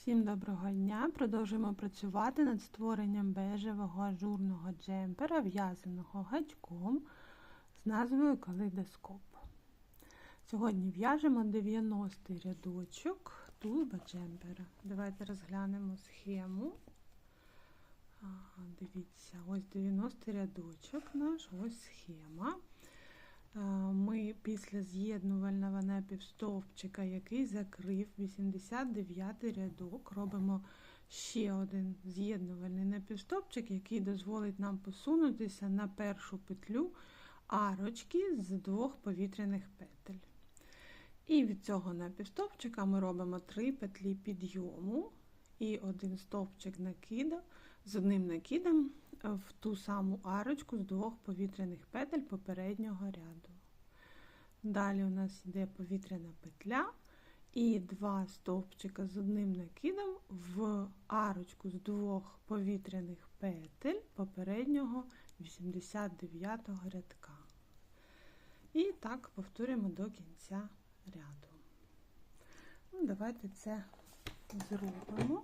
Всім доброго дня! Продовжуємо працювати над створенням бежевого ажурного джемпера, в'язаного гачком з назвою Калейдоскоп. Сьогодні в'яжемо 90-й рядочок тулуба джемпера. Давайте розглянемо схему. Дивіться, ось 90-й рядочок наш, ось схема. Ми після з'єднувального напівстовпчика, який закрив 89 рядок, робимо ще один з'єднувальний напівстовпчик, який дозволить нам посунутися на першу петлю арочки з двох повітряних петель. І від цього напівстовпчика ми робимо три петлі підйому і один стовпчик накида з одним накидом в ту саму арочку з двох повітряних петель попереднього ряду. Далі у нас йде повітряна петля і два стовпчика з одним накидом в арочку з двох повітряних петель попереднього 89-го рядка. І так повторюємо до кінця ряду. Ну, Давайте це зробимо.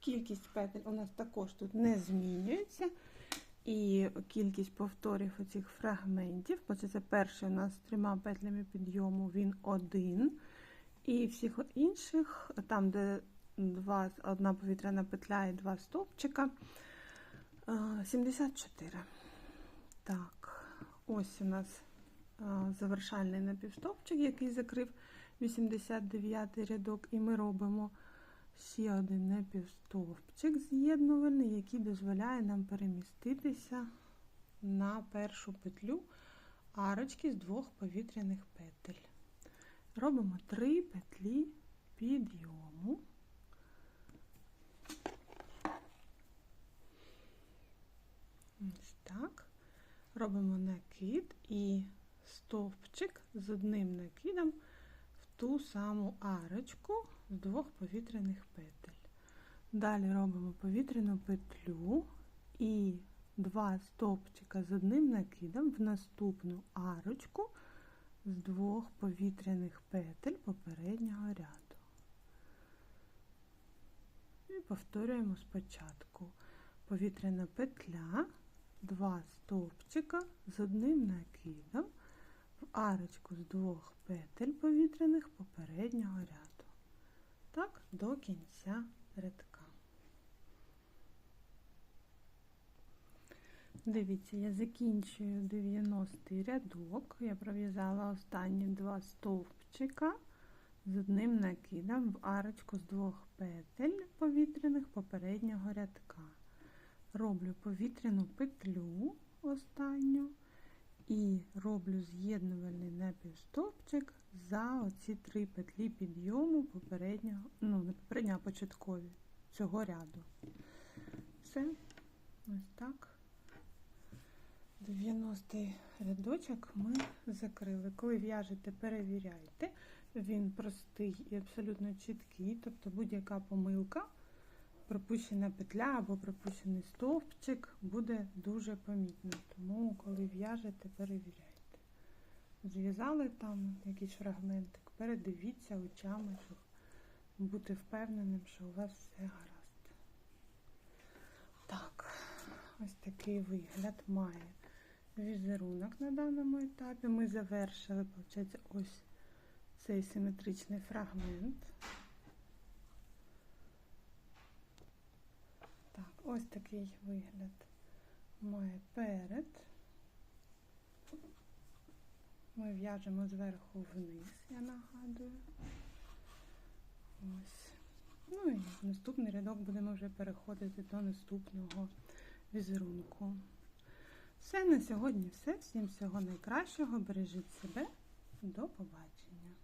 Кількість петель у нас також тут не змінюється. І кількість повторів оцих фрагментів, бо це перший у нас з трьома петлями підйому, він один. І всіх інших, там, де два, одна повітряна петля і два стовпчика, 74. Так, ось у нас завершальний напівстовпчик, який закрив 89 рядок, і ми робимо ще один напівстовпчик з'єднувальний, який дозволяє нам переміститися на першу петлю арочки з двох повітряних петель. Робимо три петлі підйому. Ось так. Робимо накид і стовпчик з одним накидом ту саму арочку з двох повітряних петель. Далі робимо повітряну петлю і два стовпчика з одним накидом в наступну арочку з двох повітряних петель попереднього ряду. І повторюємо спочатку повітряна петля, два стовпчика з одним накидом арочку з двох петель повітряних попереднього ряду. Так, до кінця рядка. Дивіться, я закінчую 90 рядок, я пров'язала останні два стовпчика з одним накидом в арочку з двох петель повітряних попереднього рядка. Роблю повітряну петлю останню і роблю з'єднувальний напівстовпчик за оці три петлі підйому попереднього, ну, не попереднього, а початкові цього ряду. Все, ось так. 90-й рядочок ми закрили. Коли в'яжете, перевіряйте. Він простий і абсолютно чіткий, тобто будь-яка помилка, пропущена петля або пропущений стовпчик буде дуже помітно. Тому, коли в'яжете, перевіряйте. Зв'язали там якийсь фрагментик, передивіться очами, щоб бути впевненим, що у вас все гаразд. Так, ось такий вигляд має візерунок на даному етапі. Ми завершили, виходить, ось цей симетричний фрагмент. Так, ось такий вигляд має перед. Ми в'яжемо зверху вниз, я нагадую. Ось. Ну і наступний рядок будемо вже переходити до наступного візерунку. Все на сьогодні все. Всім всього найкращого. Бережіть себе. До побачення.